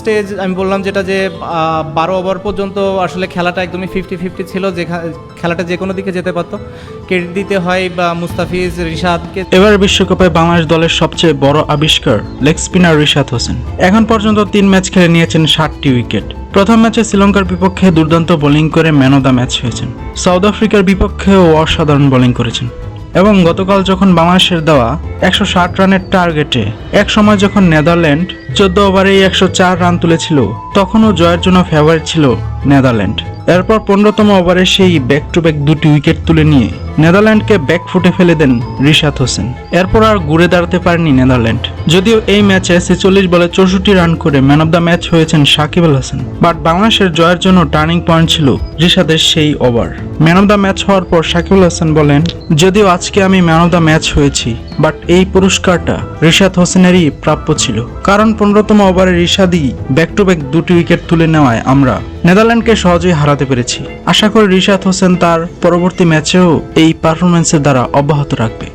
Stage আমি বললাম যেটা যে বারো ওভার পর্যন্ত আসলে খেলাটা একদমই ফিফটি ফিফটি ছিল যে খেলাটা যে কোনো দিকে যেতে পারতো। ক্রেডিট দিতে হয় বা মুস্তাফিজ, রিশাদকে। এবার বিশ্বকাপে বাংলাদেশ দলের সবচেয়ে বড় আবিষ্কার লেগ স্পিনার রিশাদ হোসেন। এখন পর্যন্ত তিন ম্যাচ খেলে নিয়েছেন ষাটটি উইকেট। প্রথম ম্যাচে শ্রীলঙ্কার বিপক্ষে দুর্দান্ত বোলিং করে ম্যান অব দ্য ম্যাচ হয়েছেন। সাউথ আফ্রিকার বিপক্ষেও অসাধারণ বোলিং করেছেন। এবং গতকাল যখন বাংলাদেশের দেওয়া একশো ষাট রানের টার্গেটে এক সময় যখন নেদারল্যান্ড চোদ্দ ওভারেই একশো চার রান তুলেছিল, তখনও জয়ের জন্য ফেভারিট ছিল নেদারল্যান্ড। এরপর পনেরোতম ওভারে সেই ব্যাক টু ব্যাক দুটি উইকেট তুলে নিয়ে নেদারল্যান্ডকে ব্যাক ফুটে ফেলে দেন রিশাদ হোসেন। এরপর আর ঘুরে দাঁড়াতে পারেনি নেদারল্যান্ড। যদিও এই ম্যাচে ছেচল্লিশ বলে চৌষট্টি রান করে ম্যান অব দ্য ম্যাচ হয়েছেন সাকিব আল হাসান। বাট বাংলাদেশের জয়ের জন্য টার্নিং পয়েন্ট ছিল রিশাদের সেই over man of the match হওয়ার পর সাকিব আল হাসান বলেন, যদিও আজকে আমি ম্যান অব দ্য ম্যাচ হয়েছি বাট এই পুরস্কারটা রিশাদ হোসেনেরই প্রাপ্য ছিল। কারণ পনেরোতম ওভারে রিশাদই ব্যাক টু ব্যাক দুটি উইকেট তুলে নেওয়ায় আমরা নেদারল্যান্ডকে সহজেই হারাতে পেরেছি। আশা করি রিশাদ হোসেন তার পরবর্তী ম্যাচেও এই পারফরমেন্সের দ্বারা অব্যাহত রাখবে।